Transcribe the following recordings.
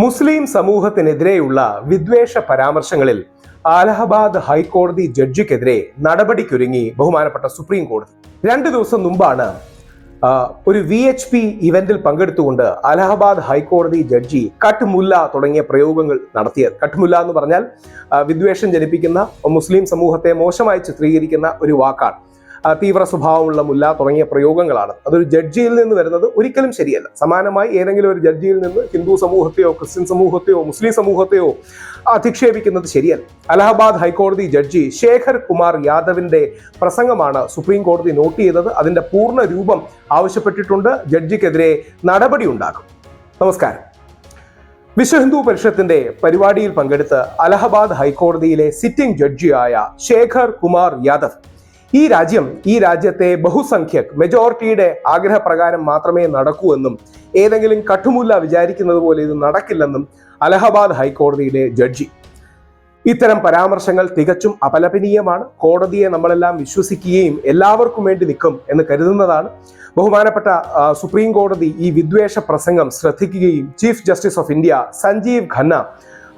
മുസ്ലിം സമൂഹത്തിനെതിരെയുള്ള വിദ്വേഷ പരാമർശങ്ങളിൽ അലഹബാദ് ഹൈക്കോടതി ജഡ്ജിക്കെതിരെ നടപടിക്കൊരുങ്ങി ബഹുമാനപ്പെട്ട സുപ്രീം കോടതി. രണ്ടു ദിവസം മുമ്പാണ് ഒരു വി എച്ച് പി ഇവന്റിൽ പങ്കെടുത്തുകൊണ്ട് അലഹബാദ് ഹൈക്കോടതി ജഡ്ജി കട്ട്മുല്ല തുടങ്ങിയ പ്രയോഗങ്ങൾ നടത്തിയത്. കട്ട്മുല്ല എന്ന് പറഞ്ഞാൽ വിദ്വേഷം ജനിപ്പിക്കുന്ന മുസ്ലിം സമൂഹത്തെ മോശമായി ചിത്രീകരിക്കുന്ന ഒരു വാക്കാണ്. തീവ്ര സ്വഭാവമുള്ള മുല്ല തുടങ്ങിയ പ്രയോഗങ്ങളാണ്. അതൊരു ജഡ്ജിയിൽ നിന്ന് വരുന്നത് ഒരിക്കലും ശരിയല്ല. സമാനമായി ഏതെങ്കിലും ഒരു ജഡ്ജിയിൽ നിന്ന് ഹിന്ദു സമൂഹത്തെയോ ക്രിസ്ത്യൻ സമൂഹത്തെയോ മുസ്ലിം സമൂഹത്തെയോ അധിക്ഷേപിക്കുന്നത് ശരിയല്ല. അലഹബാദ് ഹൈക്കോടതി ജഡ്ജി ശേഖർ കുമാർ യാദവിന്റെ പ്രസംഗമാണ് സുപ്രീം കോടതി നോട്ട് ചെയ്തത്. അതിന്റെ പൂർണ രൂപം ആവശ്യപ്പെട്ടിട്ടുണ്ട്. ജഡ്ജിക്കെതിരെ നടപടി ഉണ്ടാക്കും നമസ്കാരം. വിശ്വ ഹിന്ദു പരിഷത്തിന്റെ പരിപാടിയിൽ പങ്കെടുത്ത് അലഹബാദ് ഹൈക്കോടതിയിലെ സിറ്റിംഗ് ജഡ്ജിയായ ശേഖർ കുമാർ യാദവ് ഈ രാജ്യം ഈ രാജ്യത്തെ ബഹുസംഖ്യക് മെജോറിറ്റിയുടെ ആഗ്രഹപ്രകാരം മാത്രമേ നടക്കൂ എന്നും ഏതെങ്കിലും കട്ടുമുല്ല വിചാരിക്കുന്നത് പോലെ ഇത് നടക്കില്ലെന്നും അലഹബാദ് ഹൈക്കോടതിയിലെ ജഡ്ജി. ഇത്തരം പരാമർശങ്ങൾ തികച്ചും അപലപനീയമാണ്. കോടതിയെ നമ്മളെല്ലാം വിശ്വസിക്കുകയും എല്ലാവർക്കും വേണ്ടി നിൽക്കും എന്ന് കരുതുന്നതാണ്. ബഹുമാനപ്പെട്ട സുപ്രീം കോടതി ഈ വിദ്വേഷ പ്രസംഗം ശ്രദ്ധിക്കുകയും chief justice of India Sanjiv Khanna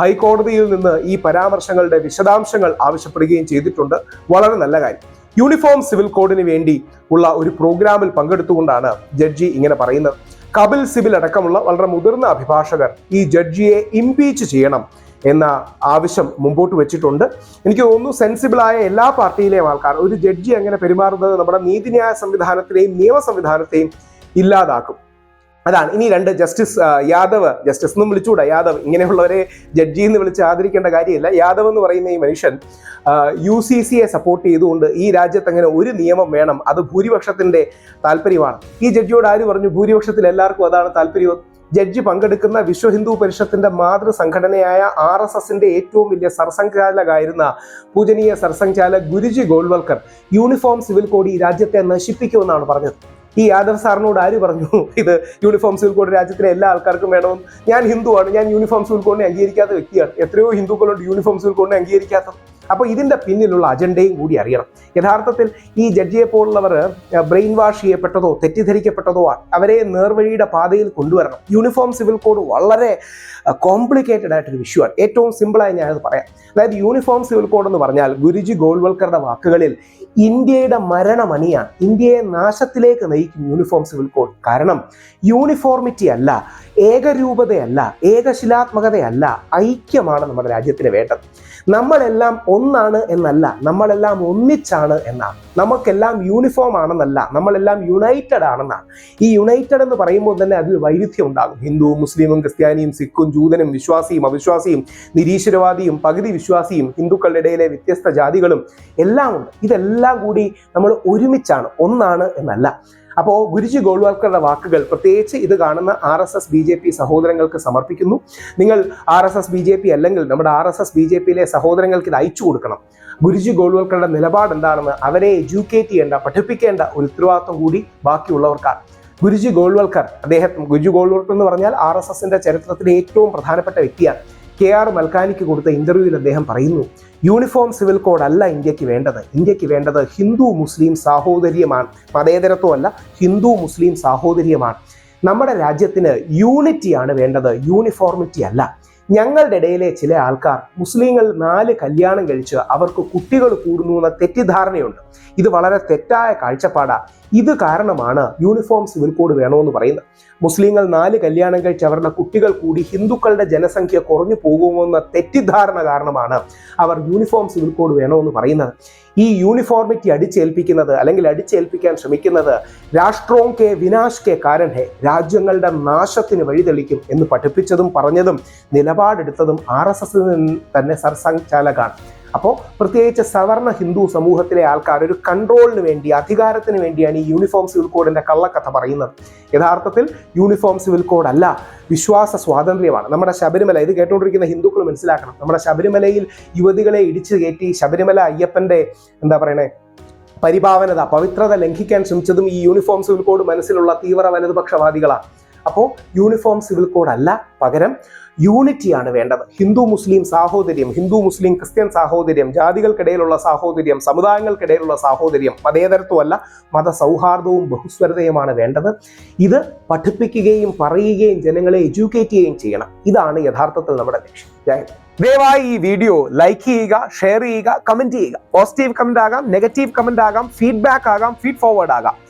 ഹൈക്കോടതിയിൽ നിന്ന് ഈ പരാമർശങ്ങളുടെ വിശദാംശങ്ങൾ ആവശ്യപ്പെടുകയും ചെയ്തിട്ടുണ്ട്. വളരെ നല്ല കാര്യം. യൂണിഫോം സിവിൽ കോഡിന് വേണ്ടി ഉള്ള ഒരു പ്രോഗ്രാമിൽ പങ്കെടുത്തുകൊണ്ടാണ് ജഡ്ജി ഇങ്ങനെ പറയുന്നത്. കപിൽ സിബിൽ അടക്കമുള്ള വളരെ മുതിർന്ന അഭിഭാഷകർ ഈ ജഡ്ജിയെ ഇംപീച്ച് ചെയ്യണം എന്ന ആവശ്യം മുമ്പോട്ട് വെച്ചിട്ടുണ്ട്. എനിക്ക് തോന്നുന്നു സെൻസിബിളായ എല്ലാ പാർട്ടിയിലെയും ആൾക്കാർ ഒരു ജഡ്ജി അങ്ങനെ പെരുമാറുന്നത് നമ്മുടെ നീതിന്യായ സംവിധാനത്തിനെയും നിയമ സംവിധാനത്തെയും ഇല്ലാതാക്കും. അതാണ്. ഇനി രണ്ട് ജസ്റ്റിസ് യാദവ് ജസ്റ്റിസ് എന്നും വിളിച്ചുകൂടാ. യാദവ് ഇങ്ങനെയുള്ളവരെ ജഡ്ജി എന്ന് വിളിച്ച് ആദരിക്കേണ്ട കാര്യമില്ല. യാദവ് എന്ന് പറയുന്ന ഈ മനുഷ്യൻ യു സി സിയെ സപ്പോർട്ട് ചെയ്തുകൊണ്ട് ഈ രാജ്യത്ത് അങ്ങനെ ഒരു നിയമം വേണം. അത് ഭൂരിപക്ഷത്തിന്റെ താല്പര്യമാണ്. ഈ ജഡ്ജിയോട് ആര് പറഞ്ഞു? ഭൂരിപക്ഷത്തിൽ എല്ലാവർക്കും അതാണ് താല്പര്യം. ജഡ്ജി പങ്കെടുക്കുന്ന വിശ്വ ഹിന്ദു പരിഷത്തിന്റെ മാതൃസംഘടനയായ ആർ എസ് എസിന്റെ ഏറ്റവും വലിയ സർസംഘാലകായിരുന്ന പൂജനീയ Sarsanghchalak Guruji Golwalkar uniform civil code ഈ രാജ്യത്തെ നശിപ്പിക്കുമെന്നാണ് പറഞ്ഞത്. ഈ യാദവ് സാറിനോട് ആര് പറഞ്ഞു? ഇത് യൂണിഫോം സിവിൽ കോഡ് രാജ്യത്തിലെ എല്ലാ ആൾക്കാർക്കും വേണമെന്ന് ഞാൻ ഹിന്ദുവാണ്. ഞാൻ യൂണിഫോം സിവിൽ കോഡിനെ അംഗീകരിക്കാത്ത വ്യക്തിയാണ്. എത്രയോ ഹിന്ദുക്കളുണ്ട് യൂണിഫോം സിവിൽ കോഡിനെ അംഗീകരിക്കാത്തത്. അപ്പോൾ ഇതിന്റെ പിന്നിലുള്ള അജണ്ടയും കൂടി അറിയണം. യഥാർത്ഥത്തിൽ ഈ ജഡ്ജിയെ പോലുള്ളവർ ബ്രെയിൻ വാഷ് ചെയ്യപ്പെട്ടതോ തെറ്റിദ്ധരിക്കപ്പെട്ടതോ അവരെ നേർവഴിയുടെ പാതയിൽ കൊണ്ടുവരണം. യൂണിഫോം സിവിൽ കോഡ് വളരെ കോംപ്ലിക്കേറ്റഡ് ആയിട്ടൊരു വിഷയമാണ്. ഏറ്റവും സിമ്പിളായി ഞാനത് പറയാം. അതായത് യൂണിഫോം സിവിൽ കോഡ് എന്ന് പറഞ്ഞാൽ ഗുരുജി ഗോൾവൽക്കറുടെ വാക്കുകളിൽ ഇന്ത്യയുടെ മരണമണിയാണ്. ഇന്ത്യയെ നാശത്തിലേക്ക് നയിക്കും യൂണിഫോം സിവിൽ കോഡ്. കാരണം യൂണിഫോർമിറ്റി അല്ല ഏകരൂപതയല്ല ഏകശിലാത്മകതയല്ല ഐക്യമാണ് നമ്മുടെ രാജ്യത്തിന് വേണ്ടത്. നമ്മളെല്ലാം ഒന്നാണ് എന്നല്ല. നമ്മളെല്ലാം ഒന്നിച്ചാണ് എന്നാണ് നമുക്കെല്ലാം യൂണിഫോം ആണെന്നല്ല. നമ്മളെല്ലാം യുണൈറ്റഡ് ആണെന്നാണ് ഈ യുണൈറ്റഡ് എന്ന് പറയുമ്പോൾ തന്നെ അതിൽ വൈവിധ്യം ഉണ്ടാകും. ഹിന്ദുവും മുസ്ലിമും ക്രിസ്ത്യാനിയും സിഖും ജൂതനും വിശ്വാസിയും അവിശ്വാസിയും നിരീശ്വരവാദിയും പകുതി വിശ്വാസിയും ഹിന്ദുക്കളുടെ ഇടയിലെ വ്യത്യസ്ത ജാതികളും എല്ലാം ഉണ്ട്. ഇതെല്ലാം കൂടി നമ്മൾ ഒരുമിച്ചാണ്. ഒന്നാണ് എന്നല്ല. അപ്പോൾ ഗുരുജി ഗോൾവാൾക്കറുടെ വാക്കുകൾ പ്രത്യേകിച്ച് ഇത് കാണുന്ന R S S B J P സഹോദരങ്ങൾക്ക് സമർപ്പിക്കുന്നു. നിങ്ങൾ R S S B J P അല്ലെങ്കിൽ നമ്മുടെ R S S B J പിയിലെ സഹോദരങ്ങൾക്ക് ഇത് അയച്ചു കൊടുക്കണം. ഗുരുജി ഗോൾവാൾക്കറുടെ നിലപാട് എന്താണെന്ന് അവരെ എഡ്യൂക്കേറ്റ് ചെയ്യേണ്ട പഠിപ്പിക്കേണ്ട ഒരു ഉത്തരവാദിത്വം കൂടി ബാക്കിയുള്ളവർക്കാണ്. ഗുരുജി ഗോൾവൽക്കർ അദ്ദേഹം ഗുരുജി ഗോൾവൽക്കർ എന്ന് പറഞ്ഞാൽ ആർ എസ് എസിന്റെ ചരിത്രത്തിലെ ഏറ്റവും പ്രധാനപ്പെട്ട വ്യക്തിയാണ്. കെ ആർ മൽക്കാനിക്ക് കൊടുത്ത ഇന്റർവ്യൂവിൽ അദ്ദേഹം പറയുന്നു യൂണിഫോം സിവിൽ കോഡ് അല്ല ഇന്ത്യയ്ക്ക് വേണ്ടത്. ഇന്ത്യയ്ക്ക് വേണ്ടത് ഹിന്ദു മുസ്ലിം സാഹോദര്യമാണ്. മതേതരത്വമല്ല ഹിന്ദു മുസ്ലിം സാഹോദര്യമാണ്. നമ്മുടെ രാജ്യത്തിന് യൂണിറ്റിയാണ് വേണ്ടത് യൂണിഫോർമിറ്റി അല്ല. ഞങ്ങളുടെ ഇടയിലെ ചില ആൾക്കാർ മുസ്ലിങ്ങൾ നാല് കല്യാണം കഴിച്ച് അവർക്ക് കുട്ടികൾ കൂടുന്നു എന്ന തെറ്റിദ്ധാരണയുണ്ട്. ഇത് വളരെ തെറ്റായ കാഴ്ചപ്പാടാണ് ഇത് കാരണമാണ് യൂണിഫോം സിവിൽ കോഡ് വേണമെന്ന് പറയുന്നത്. മുസ്ലിങ്ങൾ നാല് കല്യാണം കഴിച്ച് അവരുടെ കുട്ടികൾ കൂടി ഹിന്ദുക്കളുടെ ജനസംഖ്യ കുറഞ്ഞു പോകുമെന്ന തെറ്റിദ്ധാരണ കാരണമാണ് അവർ യൂണിഫോം സിവിൽ കോഡ് വേണമെന്ന് പറയുന്നത്. ഈ യൂണിഫോർമിറ്റി അടിച്ചേൽപ്പിക്കുന്നത് അല്ലെങ്കിൽ അടിച്ചേൽപ്പിക്കാൻ ശ്രമിക്കുന്നത് രാഷ്ട്രവും കെ വിനാശ് കെ കാരൻ ഹെ രാജ്യങ്ങളുടെ നാശത്തിന് വഴിതെളിക്കും എന്ന് പഠിപ്പിച്ചതും പറഞ്ഞതും നിലപാടെടുത്തതും ആർ എസ് എസിൽ നിന്ന് തന്നെ സർസംഘാലകാണ് അപ്പോൾ പ്രത്യേകിച്ച് സവർണ ഹിന്ദു സമൂഹത്തിലെ ആൾക്കാർ ഒരു കൺട്രോളിന് വേണ്ടി അധികാരത്തിന് വേണ്ടിയാണ് ഈ യൂണിഫോം സിവിൽ കോഡിന്റെ കള്ളക്കഥ പറയുന്നത്. യഥാർത്ഥത്തിൽ യൂണിഫോം സിവിൽ കോഡ് അല്ല വിശ്വാസ സ്വാതന്ത്ര്യമാണ്. നമ്മുടെ ശബരിമല ഇത് കേട്ടുകൊണ്ടിരിക്കുന്ന ഹിന്ദുക്കൾ മനസ്സിലാക്കണം. നമ്മുടെ ശബരിമലയിൽ യുവതികളെ ഇടിച്ചു കയറ്റി ശബരിമല അയ്യപ്പന്റെ എന്താ പറയണേ പരിപാവനത പവിത്രത ലംഘിക്കാൻ ശ്രമിച്ചതും ഈ യൂണിഫോം സിവിൽ കോഡ് മനസ്സിലുള്ള തീവ്ര വലതുപക്ഷവാദികളാണ് അപ്പോൾ യൂണിഫോം സിവിൽ കോഡ് അല്ല പകരം യൂണിറ്റിയാണ് വേണ്ടത്. ഹിന്ദു മുസ്ലിം സാഹോദര്യം ഹിന്ദു മുസ്ലിം ക്രിസ്ത്യൻ സാഹോദര്യം ജാതികൾക്കിടയിലുള്ള സാഹോദര്യം സമുദായങ്ങൾക്കിടയിലുള്ള സാഹോദര്യം മതേതരത്വമല്ല മത സൗഹാർദ്ദവും ബഹുസ്വരതയുമാണ് വേണ്ടത്. ഇത് പഠിപ്പിക്കുകയും പറയുകയും ജനങ്ങളെ എഡ്യൂക്കേറ്റ് ചെയ്യുകയും ചെയ്യണം. ഇതാണ് യഥാർത്ഥത്തിൽ നമ്മുടെ ലക്ഷ്യം. ജയ ദയവായി ഈ വീഡിയോ ലൈക്ക് ചെയ്യുക ഷെയർ ചെയ്യുക കമന്റ് ചെയ്യുക. പോസിറ്റീവ് കമന്റ് ആകാം നെഗറ്റീവ് കമന്റ് ആകാം ഫീഡ്ബാക്ക് ആകാം ഫീഡ് ഫോർവേഡ് ആകാം.